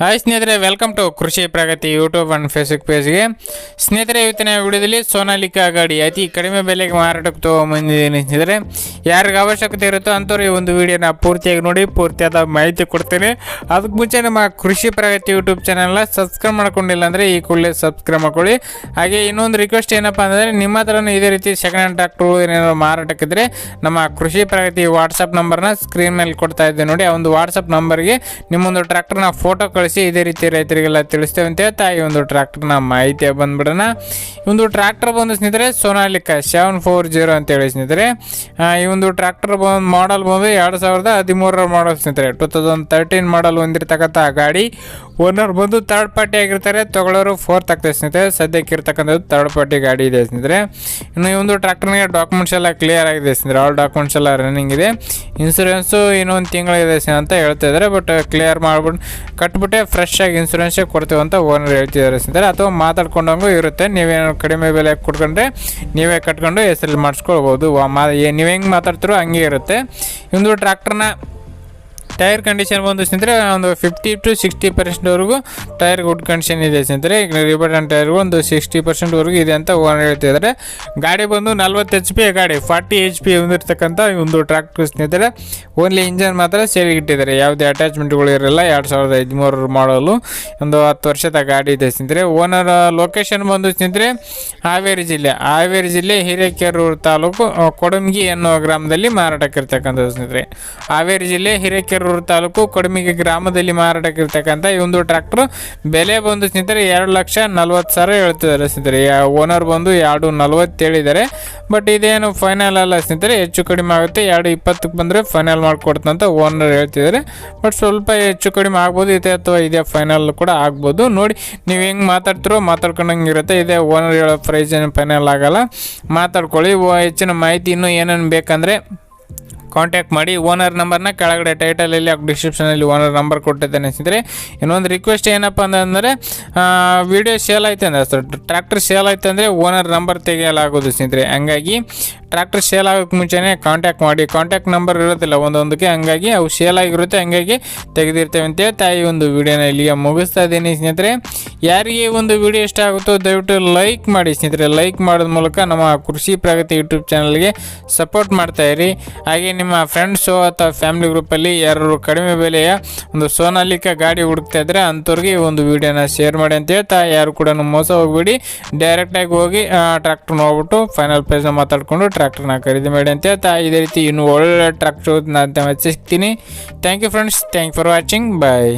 Hi ಸ್ನೇಹಿತರೆ welcome to Krishi Pragati YouTube and Facebook ಪೇಜ್ಗೆ ಸ್ನೇಹಿತರೆ, ಇವತ್ತಿನ ವಿಡಿಯೋದಲ್ಲಿ ಸೋನಾಲಿಕಾ ಗಾಡಿ ಅತಿ ಕಡಿಮೆ ಬೆಲೆಗೆ ಮಾರಾಟಕ್ಕೆ ತೊಗೊಂಬಂದಿದ್ದೀನಿ ಸ್ನೇಹಿತರೆ. ಯಾರಿಗೆ ಅವಶ್ಯಕತೆ ಇರುತ್ತೋ ಅಂಥವ್ರು ಈ ಒಂದು ವಿಡಿಯೋನ ಪೂರ್ತಿಯಾಗಿ ನೋಡಿ, ಪೂರ್ತಿಯಾದ ಮಾಹಿತಿ ಕೊಡ್ತೇನೆ. ಅದಕ್ಕೆ ಮುಂಚೆ ನಮ್ಮ ಕೃಷಿ ಪ್ರಗತಿ ಯೂಟ್ಯೂಬ್ ಚಾನಲ್ನ ಸಬ್ಸ್ಕ್ರೈಬ್ ಮಾಡ್ಕೊಂಡಿಲ್ಲ ಅಂದರೆ ಈ ಕೂಡಲೇ ಸಬ್ಸ್ಕ್ರೈಬ್ ಮಾಡ್ಕೊಳ್ಳಿ. ಹಾಗೆ ಇನ್ನೊಂದು ರಿಕ್ವೆಸ್ಟ್ ಏನಪ್ಪ ಅಂದರೆ, ನಿಮ್ಮ ಹತ್ರನೂ ಇದೇ ರೀತಿ ಸೆಕೆಂಡ್ ಹ್ಯಾಂಡ್ ಟ್ರ್ಯಾಕ್ಟ್ರು ಏನಾದ್ರು ಮಾರಾಟಕ್ಕಿದ್ರೆ ನಮ್ಮ ಕೃಷಿ ಪ್ರಗತಿ ವಾಟ್ಸಪ್ ನಂಬರ್ನ ಸ್ಕ್ರೀನ್ ಮೇಲೆ ಕೊಡ್ತಾ ಇದ್ದೆ ನೋಡಿ, ಆ ಒಂದು ವಾಟ್ಸಪ್ ನಂಬರ್ಗೆ ನಿಮ್ಮೊಂದು ಟ್ರ್ಯಾಕ್ಟರ್ನ ಫೋಟೋ ಕಳಿಸಿ ಇದೇ ರೀತಿ ರೈತರಿಗೆಲ್ಲ ತಿಳಿಸ್ತೇವೆ ಅಂತ ಹೇಳ್ತಾ ಈ ಒಂದು ಟ್ರ್ಯಾಕ್ಟರ್ನ ಮಾಹಿತಿ ಬಂದ್ಬಿಡೋಣ. ಒಂದು ಟ್ರ್ಯಾಕ್ಟರ್ ಬಂದು ಸ್ನೇಹಿತರೆ, ಸೋನಾಲಿಕ ಸೆವೆನ್ ಫೋರ್ ಜೀರೋ ಅಂತ ಹೇಳಿ ಸ್ನೇಹಿತರೆ. ಈ ಒಂದು ಟ್ರ್ಯಾಕ್ಟರ್ ಬಂದು ಮಾಡಲ್ ಬಂದು ಎರಡು ಸಾವಿರದ ಹದಿಮೂರರ ಮಾಡಲ್ ಸ್ನೇಹಿತರೆ. ಟೂ ತೌಸಂಡ್ ತರ್ಟೀನ್ ಮಾಡಲ್ ಹೊಂದಿರತಕ್ಕಂಥ ಗಾಡಿ. ಓನರ್ ಬಂದು ತರ್ಡ್ ಪಾರ್ಟಿ ಆಗಿರ್ತಾರೆ. ತಗೊಳ್ಳೋರು ಫೋರ್ತ್ ಆಗ್ತದೆ ಸ್ನೇಹಿತರೆ. ಸದ್ಯಕ್ಕೆ ಇರ್ತಕ್ಕಂಥದ್ದು ತರ್ಡ್ ಪಾರ್ಟಿ ಗಾಡಿ ಇದೆ ಸ್ನೇಹಿತರೆ. ಇನ್ನು ಈ ಒಂದು ಟ್ರ್ಯಾಕ್ಟರ್ನಿಗೆ ಡಾಕ್ಯುಮೆಂಟ್ಸ್ ಎಲ್ಲ ಕ್ಲಿಯರ್ ಆಗಿದೆ ಸ್ನೇಹಿತರೆ. ಆಲ್ ಡಾಕ್ಯುಮೆಂಟ್ಸ್ ಎಲ್ಲ ರನ್ನಿಂಗ್ ಇದೆ. ಇನ್ಸೂರೆನ್ಸು ಇನ್ನೊಂದು ತಿಂಗಳಿದೆ ಅಂತ ಹೇಳ್ತಾ ಇದ್ದಾರೆ ಬಟ್ ಕ್ಲಿಯರ್ ಮಾಡ್ಬಿಟ್ಟು ಕಟ್ಬಿಟ್ಟೆ ಫ್ರೆಶ್ ಆಗಿ ಇನ್ಸೂರೆನ್ಸೇ ಕೊಡ್ತೀವಿ ಅಂತ ಓನರ್ ಹೇಳ್ತಿದ್ದಾರೆ ಸ್ನೇಹಿತರೆ. ಅಥವಾ ಮಾತಾಡ್ಕೊಂಡಂಗೂ ಇರುತ್ತೆ. ನೀವೇನು ಕಡಿಮೆ ಬೆಲೆ ಕೊಟ್ಕೊಂಡ್ರೆ ನೀವೇ ಕಟ್ಕೊಂಡು ಹೆಸರಲ್ಲಿ ಮಾಡಿಸ್ಕೊಳ್ಬೋದು. ನೀವೇ ಹೆಂಗೆ ಮಾತಾಡ್ತಿರೋ ಹಂಗೆ ಇರುತ್ತೆ. ಒಂದು ಟ್ರ್ಯಾಕ್ಟರ್ನ ಟೈರ್ ಕಂಡೀಷನ್ ಬಂದು ಸ್ನೇಹಿತರೆ ಒಂದು ಫಿಫ್ಟಿ ಟು ಸಿಕ್ಸ್ಟಿ ಪರ್ಸೆಂಟ್ವರೆಗೂ ಟೈರ್ ಗುಡ್ ಕಂಡೀಷನ್ ಇದೆ ಸ್ನೇಹಿತರೆ ರಿಬಟನ್ ಟೈರ್ ಒಂದು ಸಿಕ್ಸ್ಟಿ ಪರ್ಸೆಂಟ್ವರೆಗೂ ಇದೆ ಅಂತ ಓನರ್ ಹೇಳ್ತಿದ್ದಾರೆ. ಗಾಡಿ ಬಂದು ನಲ್ವತ್ತು ಎಚ್ ಪಿ ಗಾಡಿ ಫಾರ್ಟಿ ಎಚ್ ಪಿ ಹೊಂದಿರತಕ್ಕಂಥ ಒಂದು ಟ್ರ್ಯಾಕ್ಟರ್ ಸ್ನೇಹಿತರೆ, ಓನ್ಲಿ ಇಂಜನ್ ಮಾತ್ರ ಸೇರಿಗಿಟ್ಟಿದ್ದಾರೆ ಯಾವುದೇ ಅಟ್ಯಾಚ್ಮೆಂಟ್ಗಳು ಇರಲ್ಲ ಎರಡು ಸಾವಿರದ ಹದಿಮೂರು ಮಾಡಲು ಒಂದು ಹತ್ತು ವರ್ಷದ ಗಾಡಿ ಇದೆ ಸ್ನೇಹಿತರೆ ಓನರ್ ಲೊಕೇಶನ್ ಬಂದು ಸ್ನೇಹಿತರೆ ಹಾವೇರಿ ಜಿಲ್ಲೆ. ಹಾವೇರಿ ಜಿಲ್ಲೆ ಹಿರೇಕೆರೂರು ತಾಲೂಕು ಕೊಡಮ್ಗಿ ಅನ್ನೋ ಗ್ರಾಮದಲ್ಲಿ ಮಾರಾಟಕ್ಕಿರ್ತಕ್ಕಂಥದ್ದು ಸ್ನೇಹಿತರೆ. ಹಾವೇರಿ ಜಿಲ್ಲೆ ಹಿರೇಕೆರೂರು ತಾಲೂಕು ಕಡಿಮೆಗೆ ಗ್ರಾಮದಲ್ಲಿ ಮಾರಾಟಕ್ಕಿರ್ತಕ್ಕಂಥ ಈ ಒಂದು ಟ್ರ್ಯಾಕ್ಟರ್ ಬೆಲೆ ಬಂದು ಸ್ನೇಹಿತರೆ ಎರಡು ಲಕ್ಷ ನಲ್ವತ್ತು ಸಾವಿರ ಹೇಳ್ತಿದ್ದಾರೆ ಸ್ನೇಹಿತರೆ. ಓನರ್ ಬಂದು ಎರಡು ನಲ್ವತ್ತು ಹೇಳಿದ್ದಾರೆ. ಬಟ್ ಇದೇನು ಫೈನಲ್ ಅಲ್ಲ ಸ್ನೇಹಿತರೆ. ಹೆಚ್ಚು ಕಡಿಮೆ ಆಗುತ್ತೆ. ಎರಡು ಇಪ್ಪತ್ತಕ್ಕೆ ಬಂದರೆ ಫೈನಲ್ ಮಾಡಿಕೊಡ್ತಂತ ಓನರ್ ಹೇಳ್ತಿದ್ದಾರೆ. ಬಟ್ ಸ್ವಲ್ಪ ಹೆಚ್ಚು ಕಡಿಮೆ ಆಗ್ಬೋದು. ಇದೆ ಅಥವಾ ಇದೇ ಫೈನಲ್ ಕೂಡ ಆಗ್ಬೋದು. ನೋಡಿ, ನೀವು ಹೆಂಗೆ ಮಾತಾಡ್ತಿರೋ ಮಾತಾಡ್ಕೊಂಡಂಗೆ ಇರುತ್ತೆ. ಇದೇ ಓನರ್ ಹೇಳೋ ಪ್ರೈಸ್ ಏನು ಫೈನಲ್ ಆಗಲ್ಲ. ಮಾತಾಡ್ಕೊಳ್ಳಿ. ಹೆಚ್ಚಿನ ಮಾಹಿತಿ ಇನ್ನೂ ಏನೇನು ಬೇಕಂದರೆ ಕಾಂಟ್ಯಾಕ್ಟ್ ಮಾಡಿ ಓನರ್ ನಂಬರ್ನ ಕೆಳಗಡೆ ಟೈಟಲಲ್ಲಿ ಡಿಸ್ಕ್ರಿಪ್ಷನಲ್ಲಿ ಓನರ್ ನಂಬರ್ ಕೊಟ್ಟಿದ್ದೇನೆ ಸ್ನೇಹಿತರೆ. ಇನ್ನೊಂದು ರಿಕ್ವೆಸ್ಟ್ ಏನಪ್ಪ ಅಂತಂದರೆ ವಿಡಿಯೋ ಸೇಲ್ ಆಯ್ತು ಅಂದರೆ ಟ್ರ್ಯಾಕ್ಟರ್ ಸೇಲ್ ಆಯ್ತು ಅಂದರೆ ಓನರ್ ನಂಬರ್ ತೆಗೆಯಲಾಗೋದು ಸ್ನೇಹಿತರೆ. ಹಂಗಾಗಿ ಟ್ರ್ಯಾಕ್ಟರ್ ಸೇಲ್ ಆಗೋಕ್ಕೆ ಮುಂಚೆನೇ ಕಾಂಟ್ಯಾಕ್ಟ್ ಮಾಡಿ. ಕಾಂಟ್ಯಾಕ್ಟ್ ನಂಬರ್ ಇರೋದಿಲ್ಲ ಒಂದೊಂದಕ್ಕೆ, ಹಂಗಾಗಿ ಅವು ಸೇಲ್ ಆಗಿರುತ್ತೆ, ಹಂಗಾಗಿ ತೆಗೆದಿರ್ತೇವೆ ಅಂತ ತಾಯಿ ಒಂದು ವಿಡಿಯೋನ ಇಲ್ಲಿಗೆ ಮುಗಿಸ್ತಾ ಇದ್ದೀನಿ ಸ್ನೇಹಿತರೆ. ಯಾರಿಗೆ ಒಂದು ವಿಡಿಯೋ ಇಷ್ಟ ಆಗುತ್ತೋ ದಯವಿಟ್ಟು ಲೈಕ್ ಮಾಡಿ ಸ್ನೇಹಿತರೆ, ಲೈಕ್ ಮಾಡೋದ ಮೂಲಕ ನಮ್ಮ ಕೃಷಿ ಪ್ರಗತಿ ಯೂಟ್ಯೂಬ್ ಚಾನಲ್ಗೆ ಸಪೋರ್ಟ್ ಮಾಡ್ತಾ ಇರಿ. ಹಾಗೆ ನಿಮ್ಮ ಫ್ರೆಂಡ್ಸು ಅಥವಾ ಫ್ಯಾಮಿಲಿ ಗ್ರೂಪಲ್ಲಿ ಯಾರು ಕಡಿಮೆ ಬೆಲೆಯ ಒಂದು ಸೋನಾಲಿಕ ಗಾಡಿ ಹುಡುಕ್ತಾ ಇದ್ರೆ ಅಂಥವ್ರಿಗೆ ಒಂದು ವಿಡಿಯೋನ ಶೇರ್ ಮಾಡಿ ಅಂತ ಹೇಳ್ತಾ, ಯಾರು ಕೂಡ ಮೋಸ ಹೋಗ್ಬೇಡಿ. ಡೈರೆಕ್ಟಾಗಿ ಹೋಗಿ ಟ್ರ್ಯಾಕ್ಟ್ರ್ ನೋಡ್ಬಿಟ್ಟು ಫೈನಲ್ ಪ್ರೈಸ್ನ ಮಾತಾಡಿಕೊಂಡು ಟ್ರ್ಯಾಕ್ಟರ್ನ ಖರೀದಿ ಮಾಡಿ ಅಂತ ಹೇಳ್ತಾ, ಇದೇ ರೀತಿ ಇನ್ನೂ ಒಳ್ಳೆ ಟ್ರ್ಯಾಕ್ಟರ್ ನಾನು ಸಿಗ್ತೀನಿ. Thank you friends thank for watching bye